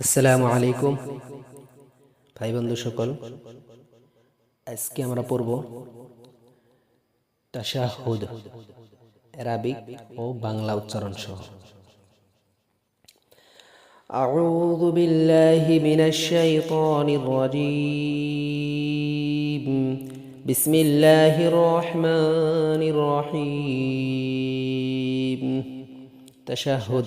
আসসালামু আলাইকুম ভাই বন্ধু সকল আজকে আমরা পড়ব তাশাহুদ অ্যারাবিক ও বাংলা উচ্চারণ সহ أعوذ بالله من الشيطان الرجيم بسم الله الرحمن الرحيم تشهد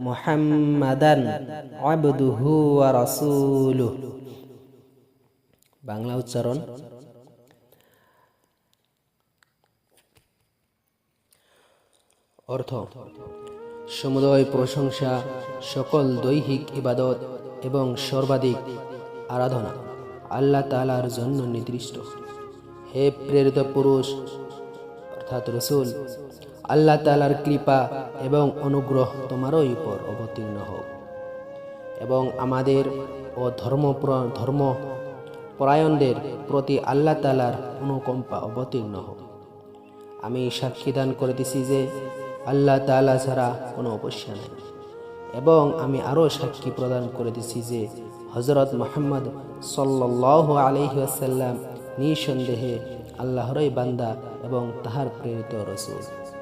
মুহাম্মাদান আবদুহু ওয়া রাসূলুহ। বাংলা উচ্চারণ, অর্থ, সমুদয় প্রশংসা, সকল দৈহিক ইবাদত এবং সর্বাধিক আরাধনা আল্লাহ তাআলার জন্য নির্দিষ্ট। হে প্রেরিত পুরুষ, অর্থাৎ রসুল আল্লাহ তালার কৃপা এবং অনুগ্রহ তোমারই উপর অবতীর্ণ হোক। এবং আমাদের ও ধর্ম ধর্ম পরায়ণদের প্রতি আল্লাহ তালার অনুকম্পা অবতীর্ণ হোক। আমি সাক্ষী দান করে দিছি যে আল্লাহ তালা ছাড়া কোনো অবস্যা নেই। এবং আমি আরও সাক্ষী প্রদান করে দিছি যে হজরত মোহাম্মদ সাল্লাহ আলহিহাসাল্লাম নিঃসন্দেহে আল্লাহরই বান্দা এবং তাহার প্রেরিত রসুল।